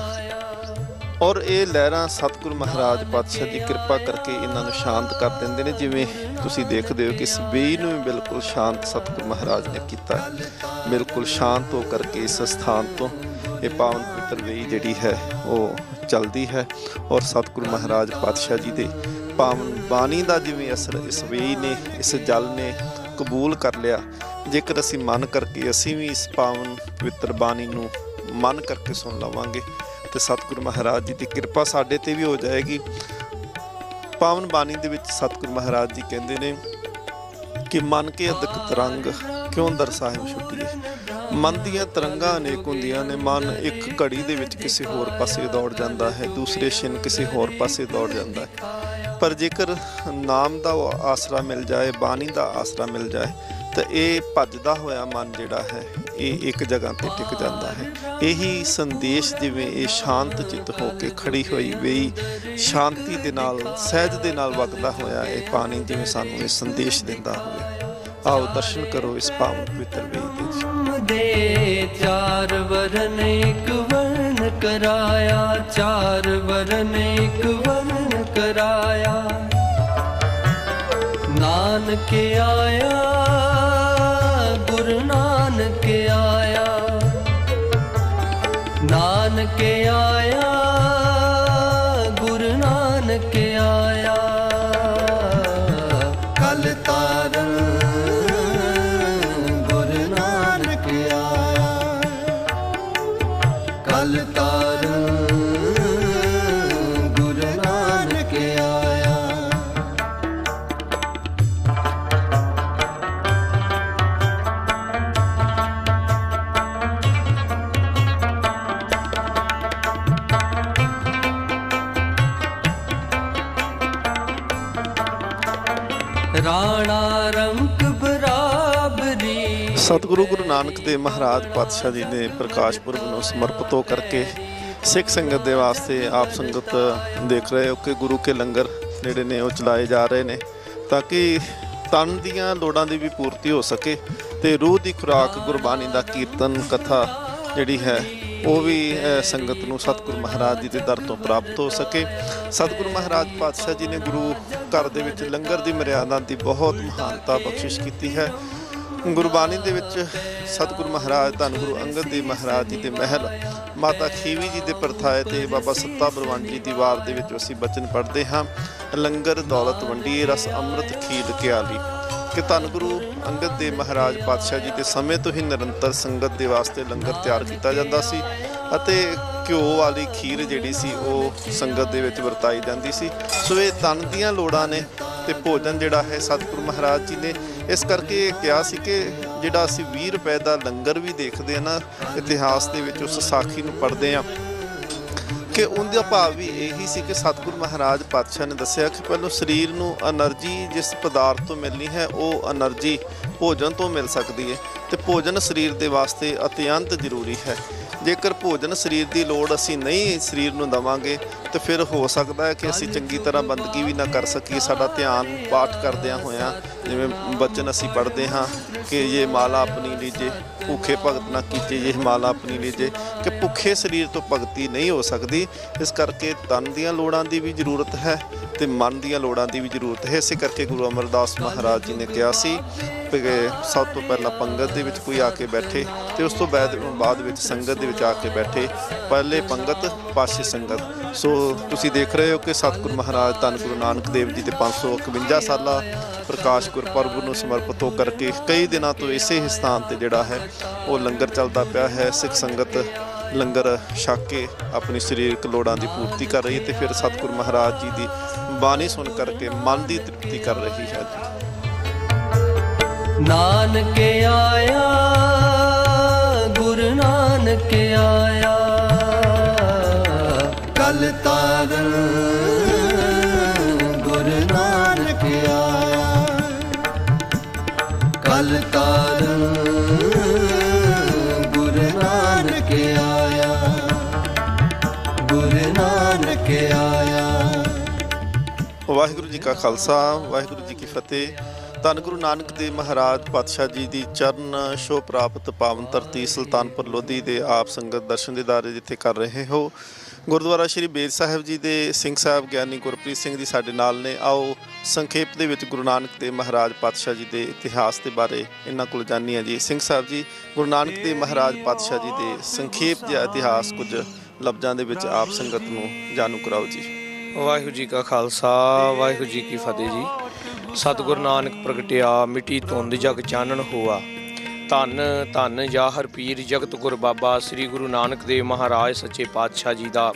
ਔਰ ਇਹ ਲਹਿਰਾਂ ਸਤਿਗੁਰੂ ਮਹਾਰਾਜ ਪਾਤਸ਼ਾਹ ਦੀ ਕਿਰਪਾ ਕਰਕੇ ਇਹਨਾਂ ਨੂੰ ਸ਼ਾਂਤ ਕਰ ਦਿੰਦੇ ਨੇ, ਜਿਵੇਂ ਤੁਸੀਂ ਦੇਖਦੇ ਹੋ ਕਿ ਇਸ ਵੇਈ ਨੂੰ ਵੀ ਬਿਲਕੁਲ ਸ਼ਾਂਤ ਸਤਿਗੁਰੂ ਮਹਾਰਾਜ ਨੇ ਕੀਤਾ ਬਿਲਕੁਲ ਸ਼ਾਂਤ ਹੋ ਕਰਕੇ ਇਸ ਸਥਾਨ ਤੋਂ ਇਹ ਪਾਵਨ ਪਵਿੱਤਰ ਵੇਈ ਜਿਹੜੀ ਹੈ, ਉਹ ਚੱਲਦੀ ਹੈ ਔਰ ਸਤਿਗੁਰੂ ਮਹਾਰਾਜ ਪਾਤਸ਼ਾਹ ਜੀ ਦੇ ਪਾਵਨ ਬਾਣੀ ਦਾ ਜਿਵੇਂ ਅਸਰ ਇਸ ਵੇਈ ਨੇ, ਇਸ ਜਲ ਨੇ ਕਬੂਲ ਕਰ ਲਿਆ, ਜੇਕਰ ਅਸੀਂ ਮਨ ਕਰਕੇ ਅਸੀਂ ਵੀ ਇਸ ਪਾਵਨ ਪਵਿੱਤਰ ਬਾਣੀ ਨੂੰ ਮਨ ਕਰਕੇ ਸੁਣ ਲਵਾਂਗੇ ਤੇ ਸਤਿਗੁਰੂ ਮਹਾਰਾਜ ਜੀ ਦੀ ਕਿਰਪਾ ਸਾਡੇ ਤੇ ਵੀ ਹੋ ਜਾਏਗੀ। ਪਾਵਨ ਬਾਣੀ ਦੇ ਵਿੱਚ ਸਤਿਗੁਰੂ ਮਹਾਰਾਜ ਜੀ ਕਹਿੰਦੇ ਨੇ ਕਿ ਮਨ ਕੇ ਅਦਕ ਤਰੰਗ ਕਿਉਂ ਦਰ ਸਾਹਿਬ ਛੁੱਟੀਏ ਮਨ ਦੀਆਂ ਤਰੰਗਾਂ ਅਨੇਕ ਹੁੰਦੀਆਂ ਨੇ, ਮਨ ਇੱਕ ਘੜੀ ਦੇ ਵਿੱਚ ਕਿਸੇ ਹੋਰ ਪਾਸੇ ਦੌੜ ਜਾਂਦਾ ਹੈ, ਦੂਸਰੇ ਛਿਨ ਕਿਸੇ ਹੋਰ ਪਾਸੇ ਦੌੜ ਜਾਂਦਾ ਹੈ। ਪਰ ਜੇਕਰ ਨਾਮ ਦਾ ਉਹ ਆਸਰਾ ਮਿਲ ਜਾਏ, ਬਾਣੀ ਦਾ ਆਸਰਾ ਮਿਲ ਜਾਏ, ਤਾਂ ਇਹ ਭੱਜਦਾ ਹੋਇਆ ਮਨ ਜਿਹੜਾ ਹੈ ਇਹ ਇੱਕ ਜਗ੍ਹਾ ਤੇ ਟਿਕ ਜਾਂਦਾ ਹੈ। ਇਹੀ ਸੰਦੇਸ਼ ਜਿਵੇਂ ਇਹ ਸ਼ਾਂਤ ਚਿੱਤ ਹੋ ਕੇ ਖੜੀ ਹੋਈ ਵੇਈ ਸ਼ਾਂਤੀ ਦੇ ਨਾਲ, ਸਹਿਜ ਦੇ ਨਾਲ ਵਗਦਾ ਹੋਇਆ ਇਹ ਪਾਣੀ ਜਿਵੇਂ ਸਾਨੂੰ ਇਹ ਸੰਦੇਸ਼ ਦਿੰਦਾ ਹੋਵੇ। ਆਓ ਦਰਸ਼ਨ ਕਰੋ ਇਸ ਪਾਵਨ ਪਵਿੱਤਰ ਵੇਦ ਦੇ ਦੇ ਚਾਰ ਵਰਨ ਇੱਕ ਵਰਨ ਕਰਾਇਆ, ਚਾਰ ਵਰਨ ਇੱਕ ਵਰਨ ਕਰਾਇਆ। ਨਾਨਕ ਆਇਆ ਨਾਨਕ ਆਇਆ। ਸਤਿਗੁਰੂ ਗੁਰੂ ਨਾਨਕ ਦੇਵ ਮਹਾਰਾਜ ਪਾਤਸ਼ਾਹ ਜੀ ਦੇ ਪ੍ਰਕਾਸ਼ ਪੁਰਬ ਨੂੰ ਸਮਰਪਿਤ ਹੋ ਕਰਕੇ ਸਿੱਖ ਸੰਗਤ ਦੇ ਵਾਸਤੇ ਆਪ ਸੰਗਤ ਦੇਖ ਰਹੇ ਹੋ ਕਿ ਗੁਰੂ ਕੇ ਲੰਗਰ ਜਿਹੜੇ ਨੇ, ਉਹ ਚਲਾਏ ਜਾ ਰਹੇ ਨੇ ਤਾਂ ਕਿ ਤਨ ਦੀਆਂ ਲੋੜਾਂ ਦੀ ਵੀ ਪੂਰਤੀ ਹੋ ਸਕੇ ਤੇ ਰੂਹ ਦੀ ਖੁਰਾਕ, ਗੁਰਬਾਣੀ ਦਾ ਕੀਰਤਨ, ਕਥਾ ਜਿਹੜੀ ਹੈ, ਉਹ ਵੀ ਸੰਗਤ ਨੂੰ ਸਤਿਗੁਰੂ ਮਹਾਰਾਜ ਜੀ ਦੇ ਦਰ ਤੋਂ ਪ੍ਰਾਪਤ ਹੋ ਸਕੇ। ਸਤਿਗੁਰੂ ਮਹਾਰਾਜ ਪਾਤਸ਼ਾਹ ਜੀ ਨੇ ਗੁਰੂ ਘਰ ਦੇ ਵਿੱਚ ਲੰਗਰ ਦੀ ਮਰਿਆਦਾ ਦੀ ਬਹੁਤ ਮਹਾਨਤਾ ਬਖਸ਼ਿਸ਼ ਕੀਤੀ ਹੈ। ਗੁਰਬਾਣੀ ਦੇ ਵਿੱਚ ਸਤਿਗੁਰੂ ਮਹਾਰਾਜ, ਧੰਨ ਗੁਰੂ ਅੰਗਦ ਦੇਵ ਮਹਾਰਾਜ ਜੀ ਦੇ ਮਹਿਲ, ਮਾਤਾ ਖੀਵੀ ਜੀ ਦੇ ਪਰਥਾਏ ਤੇ ਬਾਬਾ ਸੱਤਾ ਬਰਵੰਡ ਜੀ ਦੀ ਵਾਰ ਦੇ ਵਿੱਚ ਅਸੀਂ ਬਚਨ ਪੜ੍ਹਦੇ ਹਾਂ। ਲੰਗਰ, ਦੌਲਤ ਵੰਡੀਏ ਰਸ, ਅੰਮ੍ਰਿਤ ਖੀਲ ਕਿਆਲੀ। ਕਿ ਧੰਨ ਗੁਰੂ ਅੰਗਦ ਦੇਵ ਮਹਾਰਾਜ ਪਾਤਸ਼ਾਹ ਜੀ ਦੇ ਸਮੇਂ ਤੋਂ ਹੀ ਨਿਰੰਤਰ ਸੰਗਤ ਦੇ ਵਾਸਤੇ ਲੰਗਰ ਤਿਆਰ ਕੀਤਾ ਜਾਂਦਾ ਸੀ। ਅਤੇ ਘਿਓ ਵਾਲੀ ਖੀਰ ਜਿਹੜੀ ਸੀ ਉਹ ਸੰਗਤ ਦੇ ਵਿੱਚ ਵਰਤਾਈ ਜਾਂਦੀ ਸੀ। ਸੋ ਇਹ ਤਨ ਦੀਆਂ ਲੋੜਾਂ ਨੇ ਤੇ ਭੋਜਨ ਜਿਹੜਾ ਹੈ ਸਤਿਗੁਰੂ ਮਹਾਰਾਜ ਜੀ ਨੇ ਇਸ ਕਰਕੇ ਕਿਹਾ ਸੀ ਕਿ ਜਿਹੜਾ ਅਸੀਂ 20 ਰੁਪਏ ਦਾ ਲੰਗਰ ਵੀ ਦੇਖਦੇ ਆ ਨਾ, ਇਤਿਹਾਸ ਦੇ ਵਿੱਚ ਉਸ ਸਾਖੀ ਨੂੰ ਪੜ੍ਹਦੇ ਆ ਕਿ ਉਹਦਾ ਭਾਵ ਵੀ ਇਹੀ ਸੀ ਕਿ ਸਤਿਗੁਰੂ ਮਹਾਰਾਜ ਪਾਤਸ਼ਾਹ ਨੇ ਦੱਸਿਆ ਕਿ ਪਹਿਲੋਂ ਸਰੀਰ ਨੂੰ એનર્ਜੀ ਜਿਸ ਪਦਾਰਥ ਤੋਂ ਮਿਲਣੀ ਹੈ, ਉਹ એનર્ਜੀ ਭੋਜਨ ਤੋਂ ਮਿਲ ਸਕਦੀ ਹੈ ਤੇ ਭੋਜਨ ਸਰੀਰ ਦੇ ਵਾਸਤੇ ਅਤਿਅੰਤ ਜ਼ਰੂਰੀ ਹੈ। ਜੇਕਰ ਭੋਜਨ ਸਰੀਰ ਦੀ ਲੋੜ ਅਸੀਂ ਨਹੀਂ ਸਰੀਰ ਨੂੰ ਦਵਾਂਗੇ, ਤੇ ਫਿਰ ਹੋ ਸਕਦਾ ਹੈ ਕਿ ਅਸੀਂ ਚੰਗੀ ਤਰ੍ਹਾਂ ਬੰਦਗੀ ਵੀ ਨਾ ਕਰ ਸਕੀਏ। ਸਾਡਾ ਧਿਆਨ ਪਾਠ ਕਰਦਿਆਂ ਹੋਇਆਂ, ਜਿਵੇਂ ਬਚਨ ਅਸੀਂ ਪੜ੍ਹਦੇ ਹਾਂ ਕਿ ਇਹ ਮਾਲਾ ਆਪਣੀ ਲੀਜੇ, ਭੁੱਖੇ ਭਗਤ ਨਾ ਕੀਜੇ, ਇਹ ਮਾਲਾ ਆਪਣੀ ਲੀਜੇ, ਕਿ ਭੁੱਖੇ ਸਰੀਰ ਤੋਂ ਭਗਤੀ ਨਹੀਂ ਹੋ ਸਕਦੀ। ਇਸ ਕਰਕੇ ਤਨ ਦੀਆਂ ਲੋੜਾਂ ਦੀ ਵੀ ਜ਼ਰੂਰਤ ਹੈ। ਤੇ ਮਨ ਦੀਆਂ ਲੋੜਾਂ ਦੀ ਵੀ ਜ਼ਰੂਰਤ ਹੈ। ਇਸੇ ਕਰਕੇ ਗੁਰੂ ਅਮਰਦਾਸ ਮਹਾਰਾਜ ਜੀ ਨੇ ਕਿਹਾ ਸੀ ਕਿ ਸਭ ਤੋਂ ਪਹਿਲਾਂ ਪੰਗਤ ਦੇ ਵਿੱਚ ਕੋਈ ਆ ਕੇ ਬੈਠੇ ਤੇ ਉਸ ਤੋਂ ਬਾਅਦ ਬਾਅਦ ਵਿੱਚ ਸੰਗਤ ਦੇ ਵਿੱਚ ਆ ਕੇ ਬੈਠੇ। ਪਹਿਲੇ ਪੰਗਤ ਪਾਛੇ ਸੰਗਤ। ਸੋ ਤੁਸੀਂ ਦੇਖ ਰਹੇ ਹੋ ਕਿ ਸਤਿਗੁਰੂ ਮਹਾਰਾਜ ਧੰਨ ਗੁਰੂ ਨਾਨਕ ਦੇਵ ਜੀ ਦੇ 551 ਸਾਲਾ ਪ੍ਰਕਾਸ਼ ਗੁਰਪੁਰਬ ਨੂੰ ਸਮਰਪਿਤ ਹੋ ਕਰਕੇ ਕਈ ਦਿਨਾਂ ਤੋਂ ਇਸੇ ਸਥਾਨ ਤੇ ਜਿਹੜਾ ਹੈ, ਉਹ ਲੰਗਰ ਚੱਲਦਾ ਪਿਆ ਹੈ। ਸਿੱਖ ਸੰਗਤ ਲੰਗਰ ਛਕ ਕੇ ਆਪਣੀ ਸਰੀਰਕ ਲੋੜਾਂ ਦੀ ਪੂਰਤੀ ਕਰ ਰਹੀ ਹੈ ਤੇ ਫਿਰ ਸਤਿਗੁਰੂ ਮਹਾਰਾਜ ਜੀ ਦੀ ਬਾਣੀ ਸੁਣ ਕਰਕੇ ਮਨ ਦੀ ਤ੍ਰਿਪਤੀ ਕਰ ਰਹੀ ਹੈ ਜੀ। ਨਾਨਕ ਆਇਆ ਗੁਰੂ ਨਾਨਕ ਆਇਆ। ਕਲ ਤਾਰਨ ਗੁਰੂ ਨਾਨਕ ਆਇਆ। ਕਲ ਤਾਰਨ ਜੀ ਕਾ ਖਾਲਸਾ, ਵਾਹਿਗੁਰੂ ਜੀ ਕੀ ਫਤਿਹ। ਧੰਨ ਗੁਰੂ ਨਾਨਕ ਦੇਵ ਮਹਾਰਾਜ ਪਾਤਸ਼ਾਹ ਜੀ ਦੀ ਚਰਨ ਸ਼ੋ ਪ੍ਰਾਪਤ ਪਾਵਨ ਧਰਤੀ ਸੁਲਤਾਨਪੁਰ ਲੋਧੀ ਦੇ ਆਪ ਸੰਗਤ ਦਰਸ਼ਨ ਦੀਦਾਰੇ ਜਿੱਥੇ ਕਰ ਰਹੇ ਹੋ। ਗੁਰਦੁਆਰਾ ਸ਼੍ਰੀ ਬੇਰ ਸਾਹਿਬ ਜੀ ਦੇ ਸਿੰਘ ਸਾਹਿਬ ਗਿਆਨੀ ਗੁਰਪ੍ਰੀਤ ਸਿੰਘ ਜੀ ਸਾਡੇ ਨਾਲ ਨੇ। ਆਓ, ਸੰਖੇਪ ਦੇ ਵਿੱਚ ਗੁਰੂ ਨਾਨਕ ਦੇਵ ਮਹਾਰਾਜ ਪਾਤਸ਼ਾਹ ਜੀ ਦੇ ਇਤਿਹਾਸ ਦੇ ਬਾਰੇ ਇਹਨਾਂ ਕੋਲ ਜਾਣੀਏ ਜੀ। ਸਿੰਘ ਸਾਹਿਬ ਜੀ, ਗੁਰੂ ਨਾਨਕ ਦੇਵ ਮਹਾਰਾਜ ਪਾਤਸ਼ਾਹ ਜੀ ਦੇ ਸੰਖੇਪ ਜਿਹਾ ਇਤਿਹਾਸ ਕੁਝ ਲਫ਼ਜ਼ਾਂ ਦੇ ਵਿੱਚ ਆਪ ਸੰਗਤ ਨੂੰ ਜਾਣੂ ਕਰਾਓ ਜੀ। ਵਾਹਿਗੁਰੂ ਜੀ ਕਾ ਖਾਲਸਾ, ਵਾਹਿਗੁਰੂ ਜੀ ਕੀ ਫਤਿਹ ਜੀ। ਸਤਿਗੁਰੂ ਨਾਨਕ ਪ੍ਰਗਟਿਆ ਮਿੱਟੀ ਧੁੰਦ ਜਗ ਚਾਨਣ ਹੋਆ। ਧੰਨ ਧੰਨ ਜਾਹਰ ਪੀਰ ਜਗਤ ਗੁਰ ਬਾਬਾ ਸ੍ਰੀ ਗੁਰੂ ਨਾਨਕ ਦੇਵ ਮਹਾਰਾਜ ਸੱਚੇ ਪਾਤਸ਼ਾਹ ਜੀ ਦਾ।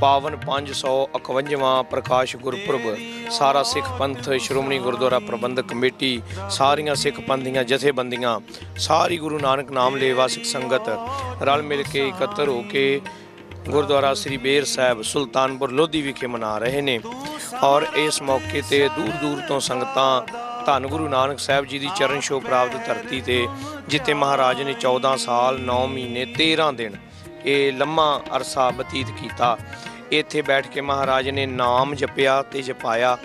ਪਾਵਨ 551ਵਾਂ ਪ੍ਰਕਾਸ਼ ਗੁਰਪੁਰਬ, ਸਾਰਾ ਸਿੱਖ ਪੰਥ, ਸ਼੍ਰੋਮਣੀ ਗੁਰਦੁਆਰਾ ਪ੍ਰਬੰਧਕ ਕਮੇਟੀ, ਸਾਰੀਆਂ ਸਿੱਖ ਪੰਥ ਦੀਆਂ ਜਥੇਬੰਦੀਆਂ, ਸਾਰੀ ਗੁਰੂ ਨਾਨਕ ਨਾਮ ਲੇਵਾ ਸਿੱਖ ਸੰਗਤ, ਰਲ ਮਿਲ ਕੇ ਇਕੱਤਰ ਹੋ ਕੇ ਗੁਰਦੁਆਰਾ ਸ੍ਰੀ ਬੇਰ ਸਾਹਿਬ ਸੁਲਤਾਨਪੁਰ ਲੋਧੀ ਵਿਖੇ ਮਨਾ ਰਹੇ ਨੇ ਔਰ ਇਸ ਮੌਕੇ ਤੇ ਦੂਰ ਦੂਰ ਤੋਂ ਸੰਗਤਾਂ ਧੰਨ ਗੁਰੂ ਨਾਨਕ ਸਾਹਿਬ ਜੀ ਦੀ ਚਰਨ ਛੋਹ ਪ੍ਰਾਪਤ ਧਰਤੀ ਤੇ, ਜਿੱਥੇ ਮਹਾਰਾਜ ਨੇ 14 ਸਾਲ 9 ਮਹੀਨੇ 13 ਦਿਨ ਇਹ ਲੰਮਾ ਅਰਸਾ ਬਤੀਤ ਕੀਤਾ। ਇੱਥੇ ਬੈਠ ਕੇ ਮਹਾਰਾਜ ਨੇ ਨਾਮ ਜਪਿਆ ਤੇ ਜਪਾਇਆ।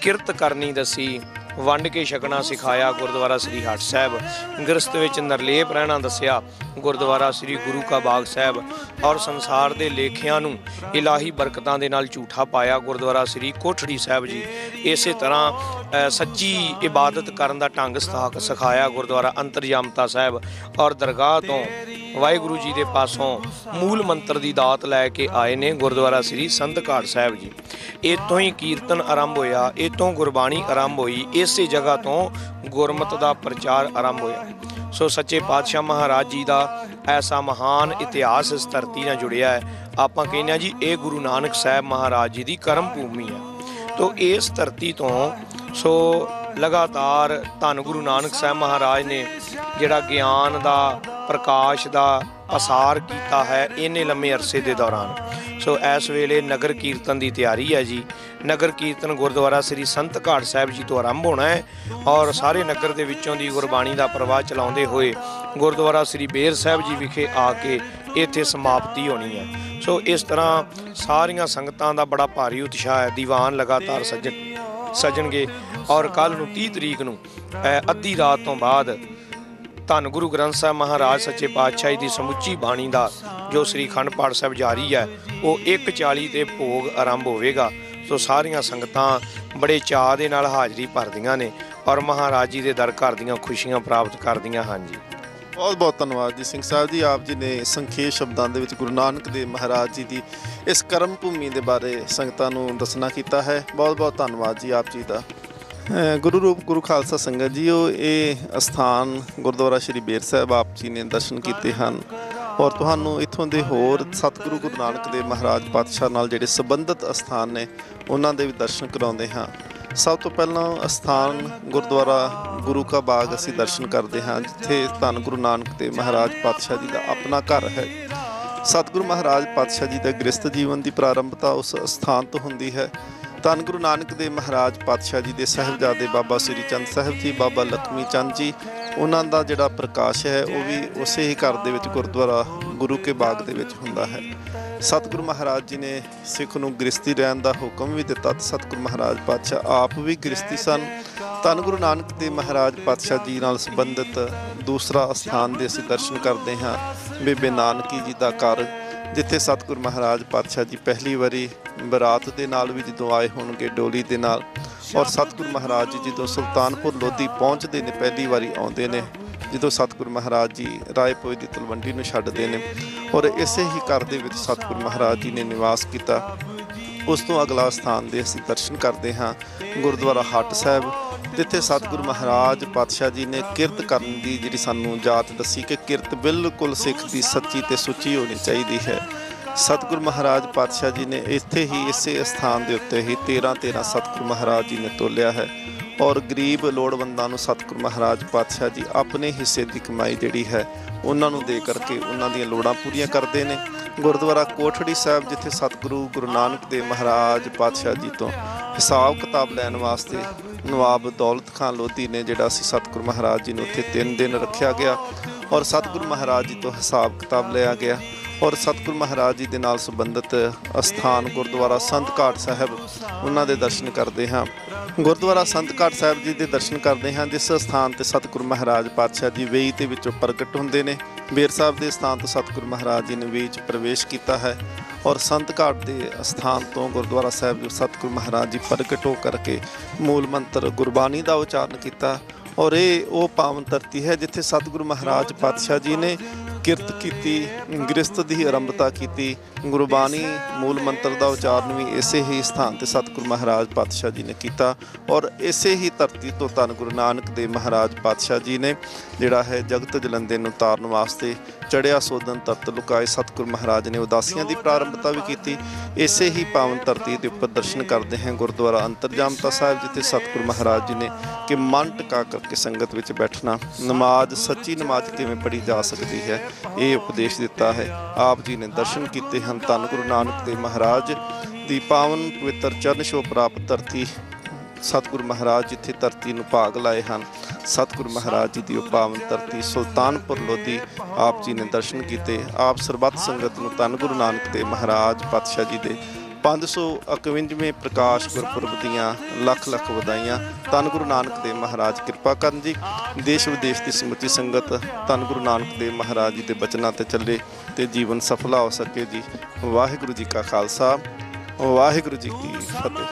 ਕਿਰਤ ਕਰਨੀ ਦਸੀ, ਵੰਡ ਕੇ ਛਕਣਾ ਸਿਖਾਇਆ ਗੁਰਦੁਆਰਾ ਸ੍ਰੀ ਹਟ ਸਾਹਿਬ। ਗ੍ਰਸਤ ਵਿੱਚ ਨਰਲੇਪ ਰਹਿਣਾ ਦੱਸਿਆ ਗੁਰਦੁਆਰਾ ਸ੍ਰੀ ਗੁਰੂ ਕਾ ਬਾਗ ਸਾਹਿਬ ਔਰ ਸੰਸਾਰ ਦੇ ਲੇਖਿਆਂ ਨੂੰ ਇਲਾਹੀ ਬਰਕਤਾਂ ਦੇ ਨਾਲ ਝੂਠਾ ਪਾਇਆ ਗੁਰਦੁਆਰਾ ਸ੍ਰੀ ਕੋਠੜੀ ਸਾਹਿਬ ਜੀ। ਇਸੇ ਤਰ੍ਹਾਂ ਸੱਚੀ ਇਬਾਦਤ ਕਰਨ ਦਾ ਢੰਗ ਸਥਾਕ ਸਿਖਾਇਆ ਗੁਰਦੁਆਰਾ ਅੰਤਰਜਾਮਤਾ ਸਾਹਿਬ ਔਰ ਦਰਗਾਹ ਤੋਂ ਵਾਹਿਗੁਰੂ ਜੀ ਦੇ ਪਾਸੋਂ ਮੂਲ ਮੰਤਰ ਦੀ ਦਾਤ ਲੈ ਕੇ ਆਏ ਨੇ ਗੁਰਦੁਆਰਾ ਸ੍ਰੀ ਸੰਤ ਘਾਟ ਸਾਹਿਬ ਜੀ। ਇੱਥੋਂ ਹੀ ਕੀਰਤਨ ਆਰੰਭ ਹੋਇਆ, ਇੱਥੋਂ ਗੁਰਬਾਣੀ ਆਰੰਭ ਹੋਈ, ਇਸੇ ਜਗ੍ਹਾ ਤੋਂ ਗੁਰਮਤ ਦਾ ਪ੍ਰਚਾਰ ਆਰੰਭ ਹੋਇਆ। ਸੋ ਸੱਚੇ ਪਾਤਸ਼ਾਹ ਮਹਾਰਾਜ ਜੀ ਦਾ ਐਸਾ ਮਹਾਨ ਇਤਿਹਾਸ ਇਸ ਧਰਤੀ ਨਾਲ ਜੁੜਿਆ ਹੈ। ਆਪਾਂ ਕਹਿੰਦੇ ਹਾਂ ਜੀ, ਇਹ ਗੁਰੂ ਨਾਨਕ ਸਾਹਿਬ ਮਹਾਰਾਜ ਜੀ ਦੀ ਕਰਮ ਭੂਮੀ ਹੈ। ਤੋ ਇਸ ਧਰਤੀ ਤੋਂ ਸੋ ਲਗਾਤਾਰ ਧੰਨ ਗੁਰੂ ਨਾਨਕ ਸਾਹਿਬ ਮਹਾਰਾਜ ਨੇ ਜਿਹੜਾ ਗਿਆਨ ਦਾ, ਪ੍ਰਕਾਸ਼ ਦਾ ਅਸਾਰ ਕੀਤਾ ਹੈ ਇੰਨੇ ਲੰਮੇ ਅਰਸੇ ਦੇ ਦੌਰਾਨ। ਸੋ ਇਸ ਵੇਲੇ ਨਗਰ ਕੀਰਤਨ ਦੀ ਤਿਆਰੀ ਹੈ ਜੀ। ਨਗਰ ਕੀਰਤਨ ਗੁਰਦੁਆਰਾ ਸ੍ਰੀ ਸੰਤ ਘਾਟ ਸਾਹਿਬ ਜੀ ਤੋਂ ਆਰੰਭ ਹੋਣਾ ਹੈ ਔਰ ਸਾਰੇ ਨਗਰ ਦੇ ਵਿੱਚੋਂ ਦੀ ਗੁਰਬਾਣੀ ਦਾ ਪ੍ਰਵਾਹ ਚਲਾਉਂਦੇ ਹੋਏ ਗੁਰਦੁਆਰਾ ਸ੍ਰੀ ਬੇਰ ਸਾਹਿਬ ਜੀ ਵਿਖੇ ਆ ਕੇ ਇੱਥੇ ਸਮਾਪਤੀ ਹੋਣੀ ਹੈ। ਸੋ ਇਸ ਤਰ੍ਹਾਂ ਸਾਰੀਆਂ ਸੰਗਤਾਂ ਦਾ ਬੜਾ ਭਾਰੀ ਉਤਸ਼ਾਹ ਹੈ। ਦੀਵਾਨ ਲਗਾਤਾਰ ਸਜਣ ਸਜਣਗੇ ਔਰ ਕੱਲ ਨੂੰ 30 ਤਰੀਕ ਨੂੰ ਅੱਧੀ ਰਾਤ ਤੋਂ ਬਾਅਦ ਧੰਨ ਗੁਰੂ ਗ੍ਰੰਥ ਸਾਹਿਬ ਮਹਾਰਾਜ ਸੱਚੇ ਪਾਤਸ਼ਾਹ ਜੀ ਦੀ ਸਮੁੱਚੀ ਬਾਣੀ ਦਾ ਜੋ ਸ੍ਰੀ ਖੰਡ ਪਾਠ ਸਾਹਿਬ ਜਾਰੀ ਹੈ, ਉਹ 1:40 ਤੇ ਭੋਗ ਆਰੰਭ ਹੋਵੇਗਾ। ਸੋ ਸਾਰੀਆਂ ਸੰਗਤਾਂ ਬੜੇ ਚਾਅ ਦੇ ਨਾਲ ਹਾਜ਼ਰੀ ਭਰਦੀਆਂ ਨੇ ਔਰ ਮਹਾਰਾਜ ਜੀ ਦੇ ਦਰ ਘਰ ਦੀਆਂ ਖੁਸ਼ੀਆਂ ਪ੍ਰਾਪਤ ਕਰਦੀਆਂ ਹਨ ਜੀ। ਬਹੁਤ ਬਹੁਤ ਧੰਨਵਾਦ ਜੀ ਸਿੰਘ ਸਾਹਿਬ ਜੀ। ਆਪ ਜੀ ਨੇ ਸੰਖੇਪ ਸ਼ਬਦਾਂ ਦੇ ਵਿੱਚ ਗੁਰੂ ਨਾਨਕ ਦੇਵ ਮਹਾਰਾਜ ਜੀ ਦੀ ਇਸ ਕਰਮ ਭੂਮੀ ਦੇ ਬਾਰੇ ਸੰਗਤਾਂ ਨੂੰ ਦੱਸਣਾ ਕੀਤਾ ਹੈ। ਬਹੁਤ ਬਹੁਤ ਧੰਨਵਾਦ ਜੀ ਆਪ ਜੀ ਦਾ। ਗੁਰੂ ਰੂਪ ਗੁਰੂ ਖਾਲਸਾ ਸੰਗਤ ਜੀ, ਉਹ ਇਹ ਅਸਥਾਨ ਗੁਰਦੁਆਰਾ ਸ਼੍ਰੀ ਬੇਰ ਸਾਹਿਬ ਆਪ ਜੀ ਨੇ ਦਰਸ਼ਨ ਕੀਤੇ ਹਨ ਔਰ ਤੁਹਾਨੂੰ ਇੱਥੋਂ ਦੇ ਹੋਰ ਸਤਿਗੁਰੂ ਗੁਰੂ ਨਾਨਕ ਦੇਵ ਮਹਾਰਾਜ ਪਾਤਸ਼ਾਹ ਨਾਲ ਜਿਹੜੇ ਸੰਬੰਧਿਤ ਅਸਥਾਨ ਨੇ ਉਹਨਾਂ ਦੇ ਵੀ ਦਰਸ਼ਨ ਕਰਾਉਂਦੇ ਹਾਂ। ਸਭ ਤੋਂ ਪਹਿਲਾਂ ਅਸਥਾਨ ਗੁਰਦੁਆਰਾ ਗੁਰੂ ਕਾ ਬਾਗ ਅਸੀਂ ਦਰਸ਼ਨ ਕਰਦੇ ਹਾਂ, ਜਿੱਥੇ ਧੰਨ ਗੁਰੂ ਨਾਨਕ ਦੇਵ ਮਹਾਰਾਜ ਪਾਤਸ਼ਾਹ ਜੀ ਦਾ ਆਪਣਾ ਘਰ ਹੈ। ਸਤਿਗੁਰੂ ਮਹਾਰਾਜ ਪਾਤਸ਼ਾਹ ਜੀ ਦਾ ਗ੍ਰਸਤ ਜੀਵਨ ਦੀ ਪ੍ਰਾਰੰਭਤਾ ਉਸ ਸਥਾਨ ਤੋਂ ਹੁੰਦੀ ਹੈ। ਧੰਨ ਗੁਰੂ ਨਾਨਕ ਦੇਵ ਮਹਾਰਾਜ ਪਾਤਸ਼ਾਹ ਜੀ ਦੇ ਸਾਹਿਬਜ਼ਾਦੇ ਬਾਬਾ ਸ੍ਰੀ ਚੰਦ ਸਾਹਿਬ ਜੀ, ਬਾਬਾ ਲਖਮੀ ਚੰਦ ਜੀ ਉਹਨਾਂ ਦਾ ਜਿਹੜਾ ਪ੍ਰਕਾਸ਼ ਹੈ, ਉਹ ਵੀ ਉਸੇ ਹੀ ਘਰ ਦੇ ਵਿੱਚ, ਗੁਰਦੁਆਰਾ ਗੁਰੂ ਕੇ ਬਾਗ ਦੇ ਵਿੱਚ ਹੁੰਦਾ ਹੈ। ਸਤਿਗੁਰੂ ਮਹਾਰਾਜ ਜੀ ਨੇ ਸਿੱਖ ਨੂੰ ਗ੍ਰਸਤੀ ਰਹਿਣ ਦਾ ਹੁਕਮ ਵੀ ਦਿੱਤਾ ਤੇ ਸਤਿਗੁਰੂ ਮਹਾਰਾਜ ਪਾਤਸ਼ਾਹ ਆਪ ਵੀ ਗ੍ਰਸਤੀ ਸਨ। ਧੰਨ ਗੁਰੂ ਨਾਨਕ ਦੇਵ ਮਹਾਰਾਜ ਪਾਤਸ਼ਾਹ ਜੀ ਨਾਲ ਸੰਬੰਧਿਤ ਦੂਸਰਾ ਸਥਾਨ ਦੇ ਅਸੀਂ ਦਰਸ਼ਨ ਕਰਦੇ ਹਾਂ। ਬੇਬੇ ਨਾਨਕੀ ਜੀ ਦਾ ਘਰ, ਜਿੱਥੇ ਸਤਿਗੁਰੂ ਮਹਾਰਾਜ ਪਾਤਸ਼ਾਹ ਜੀ ਪਹਿਲੀ ਵਾਰੀ ਬਰਾਤ ਦੇ ਨਾਲ ਵੀ ਜਦੋਂ ਆਏ ਹੋਣਗੇ ਡੋਲੀ ਦੇ ਨਾਲ ਔਰ ਸਤਿਗੁਰੂ ਮਹਾਰਾਜ ਜੀ ਜਦੋਂ ਸੁਲਤਾਨਪੁਰ ਲੋਧੀ ਪਹੁੰਚਦੇ ਨੇ ਪਹਿਲੀ ਵਾਰੀ ਆਉਂਦੇ ਨੇ ਜਦੋਂ ਸਤਿਗੁਰੂ ਮਹਾਰਾਜ ਜੀ ਰਾਏਪੁਰ ਦੀ ਤਲਵੰਡੀ ਨੂੰ ਛੱਡਦੇ ਨੇ ਔਰ ਇਸੇ ਹੀ ਘਰ ਦੇ ਵਿੱਚ ਸਤਿਗੁਰੂ ਮਹਾਰਾਜ ਜੀ ਨੇ ਨਿਵਾਸ ਕੀਤਾ ਉਸ ਤੋਂ ਅਗਲਾ ਸਥਾਨ ਦੇ ਅਸੀਂ ਦਰਸ਼ਨ ਕਰਦੇ ਹਾਂ ਗੁਰਦੁਆਰਾ ਹੱਟ ਸਾਹਿਬ ਜਿੱਥੇ ਸਤਿਗੁਰੂ ਮਹਾਰਾਜ ਪਾਤਸ਼ਾਹ ਜੀ ਨੇ ਕਿਰਤ ਕਰਨ ਦੀ ਜਿਹੜੀ ਸਾਨੂੰ ਜਾਤ ਦੱਸੀ ਕਿ ਕਿਰਤ ਬਿਲਕੁਲ ਸਿੱਖ ਦੀ ਸੱਚੀ ਤੇ ਸੁੱਚੀ ਹੋਣੀ ਚਾਹੀਦੀ ਹੈ। ਸਤਿਗੁਰੂ ਮਹਾਰਾਜ ਪਾਤਸ਼ਾਹ ਜੀ ਨੇ ਇੱਥੇ ਹੀ ਇਸੇ ਸਥਾਨ ਦੇ ਉੱਤੇ ਹੀ 13 13 ਸਤਿਗੁਰੂ ਮਹਾਰਾਜ ਜੀ ਨੇ ਤੋਲਿਆ ਹੈ ਔਰ ਗਰੀਬ ਲੋੜਵੰਦਾਂ ਨੂੰ ਸਤਿਗੁਰੂ ਮਹਾਰਾਜ ਪਾਤਸ਼ਾਹ ਜੀ ਆਪਣੇ ਹਿੱਸੇ ਦੀ ਕਮਾਈ ਜਿਹੜੀ ਹੈ ਉਹਨਾਂ ਨੂੰ ਦੇ ਕਰਕੇ ਉਹਨਾਂ ਦੀਆਂ ਲੋੜਾਂ ਪੂਰੀਆਂ ਕਰਦੇ ਨੇ। ਗੁਰਦੁਆਰਾ ਕੋਠੜੀ ਸਾਹਿਬ ਜਿੱਥੇ ਸਤਿਗੁਰੂ ਗੁਰੂ ਨਾਨਕ ਦੇਵ ਮਹਾਰਾਜ ਪਾਤਸ਼ਾਹ ਜੀ ਤੋਂ ਹਿਸਾਬ ਕਿਤਾਬ ਲੈਣ ਵਾਸਤੇ ਨਵਾਬ ਦੌਲਤ ਖਾਨ ਲੋਧੀ ਨੇ ਜਿਹੜਾ ਸੀ ਸਤਿਗੁਰੂ ਮਹਾਰਾਜ ਜੀ ਨੂੰ ਉੱਥੇ 3 ਦਿਨ ਰੱਖਿਆ ਗਿਆ ਔਰ ਸਤਿਗੁਰੂ ਮਹਾਰਾਜ ਜੀ ਤੋਂ ਹਿਸਾਬ ਕਿਤਾਬ ਲਿਆ ਗਿਆ। ਔਰ ਸਤਿਗੁਰੂ ਮਹਾਰਾਜ ਜੀ ਦੇ ਨਾਲ ਸੰਬੰਧਿਤ ਅਸਥਾਨ ਗੁਰਦੁਆਰਾ ਸੰਤ ਘਾਟ ਸਾਹਿਬ, ਉਹਨਾਂ ਦੇ ਦਰਸ਼ਨ ਕਰਦੇ ਹਾਂ। ਗੁਰਦੁਆਰਾ ਸੰਤ ਘਾਟ ਸਾਹਿਬ ਜੀ ਦੇ ਦਰਸ਼ਨ ਕਰਦੇ ਹਾਂ, ਜਿਸ ਸਥਾਨ ਤੇ ਸਤਿਗੁਰੂ ਮਹਾਰਾਜ ਪਾਤਸ਼ਾਹ ਜੀ ਵੇਈ ਦੇ ਵਿੱਚੋਂ ਪ੍ਰਗਟ ਹੁੰਦੇ ਨੇ। ਬੇਰ ਸਾਹਿਬ ਦੇ ਸਥਾਨ ਤੋਂ ਸਤਿਗੁਰੂ ਮਹਾਰਾਜ ਜੀ ਨੇ ਵੇਈ 'ਚ ਪ੍ਰਵੇਸ਼ ਕੀਤਾ ਹੈ ਔਰ ਸੰਤ ਘਾਟ ਦੇ ਸਥਾਨ ਤੋਂ ਗੁਰਦੁਆਰਾ ਸਾਹਿਬ ਜੋ ਸਤਿਗੁਰੂ ਮਹਾਰਾਜ ਜੀ ਪ੍ਰਗਟ ਹੋ ਕਰਕੇ ਮੂਲ ਮੰਤਰ ਗੁਰਬਾਣੀ ਦਾ ਉਚਾਰਨ ਕੀਤਾ ਔਰ ਇਹ ਉਹ ਪਾਵਨ ਧਰਤੀ ਹੈ ਜਿੱਥੇ ਸਤਿਗੁਰੂ ਮਹਾਰਾਜ ਪਾਤਸ਼ਾਹ ਜੀ ਨੇ ਕਿਰਤ ਕੀਤੀ ਗ੍ਰਸਤ ਦੀ ਆਰੰਭਤਾ ਕੀਤੀ, ਗੁਰਬਾਣੀ ਮੂਲ ਮੰਤਰ ਦਾ ਉਚਾਰਨ ਵੀ ਇਸੇ ਹੀ ਸਥਾਨ ਤੇ ਸਤਿਗੁਰੂ ਮਹਾਰਾਜ ਪਾਤਸ਼ਾਹ ਜੀ ਨੇ ਕੀਤਾ ਔਰ ਇਸੇ ਹੀ ਧਰਤੀ ਤੋਂ ਧੰਨ ਗੁਰੂ ਨਾਨਕ ਦੇਵ ਮਹਾਰਾਜ ਪਾਤਸ਼ਾਹ ਜੀ ਨੇ ਜਿਹੜਾ ਹੈ ਜਗਤ ਜਲੰਦੇ ਨੂੰ ਤਾਰਨ ਵਾਸਤੇ ਚੜਿਆ ਸੋਦਨ ਤਤ ਲੁਕਾਏ ਸਤਿਗੁਰੂ ਮਹਾਰਾਜ ਨੇ ਉਦਾਸੀਆਂ ਦੀ ਪ੍ਰਾਰੰਭਤਾ ਵੀ ਕੀਤੀ। ਇਸੇ ਹੀ ਪਾਵਨ ਧਰਤੀ ਦੇ ਉੱਪਰ ਦਰਸ਼ਨ ਕਰਦੇ ਹਾਂ ਗੁਰਦੁਆਰਾ ਅੰਤਰਜਾਮਤਾ ਸਾਹਿਬ, ਜਿੱਥੇ ਸਤਿਗੁਰੂ ਮਹਾਰਾਜ ਜੀ ਨੇ ਕਿ ਮਨ ਟਿਕਾ ਕਰਕੇ ਸੰਗਤ ਵਿੱਚ ਬੈਠਣਾ, ਨਮਾਜ਼, ਸੱਚੀ ਨਮਾਜ਼ ਕਿਵੇਂ ਪੜ੍ਹੀ ਜਾ ਸਕਦੀ ਹੈ ਇਹ ਉਪਦੇਸ਼ ਦਿੱਤਾ ਹੈ। ਆਪ ਜੀ ਨੇ ਦਰਸ਼ਨ ਕੀਤੇ ਹਨ। ਧੰਨ ਗੁਰੂ ਨਾਨਕ ਦੇਵ ਮਹਾਰਾਜ ਦੀ ਪਾਵਨ ਪਵਿੱਤਰ ਚਰਨ ਛੋਹ ਪ੍ਰਾਪਤ ਧਰਤੀ। ਸਤਿਗੁਰੂ ਮਹਾਰਾਜ ਜਿੱਥੇ ਧਰਤੀ ਨੂੰ ਭਾਗ ਲਾਏ ਹਨ, ਸਤਿਗੁਰੂ ਮਹਾਰਾਜ ਜੀ ਦੀ ਉਹ ਪਾਵਨ ਧਰਤੀ ਸੁਲਤਾਨਪੁਰ ਲੋਧੀ ਆਪ ਜੀ ਨੇ ਦਰਸ਼ਨ ਕੀਤੇ। ਆਪ ਸਰਬੱਤ ਸੰਗਤ ਨੂੰ ਧੰਨ ਗੁਰੂ ਨਾਨਕ ਦੇਵ ਮਹਾਰਾਜ ਪਾਤਸ਼ਾਹ ਜੀ ਦੇ 551ਵੇਂ ਪ੍ਰਕਾਸ਼ ਗੁਰਪੁਰਬ ਦੀਆਂ ਲੱਖ ਲੱਖ ਵਧਾਈਆਂ। ਧੰਨ ਗੁਰੂ ਨਾਨਕ ਦੇਵ ਮਹਾਰਾਜ, ਕਿਰਪਾ ਕਰਨ ਜੀ। ਦੇਸ਼ ਵਿਦੇਸ਼ ਦੀ ਸਮੁੱਚੀ ਸੰਗਤ, ਧੰਨ ਗੁਰੂ ਨਾਨਕ ਦੇਵ ਮਹਾਰਾਜ ਜੀ ਦੇ ਬਚਨਾਂ ਤੇ ਚੱਲੇ ਤੇ ਜੀਵਨ ਸਫਲਾ ਹੋ ਸਕੇ ਜੀ। ਵਾਹਿਗੁਰੂ ਜੀ ਕਾ ਖਾਲਸਾ, ਵਾਹਿਗੁਰੂ ਜੀ ਕੀ ਫਤਿਹ।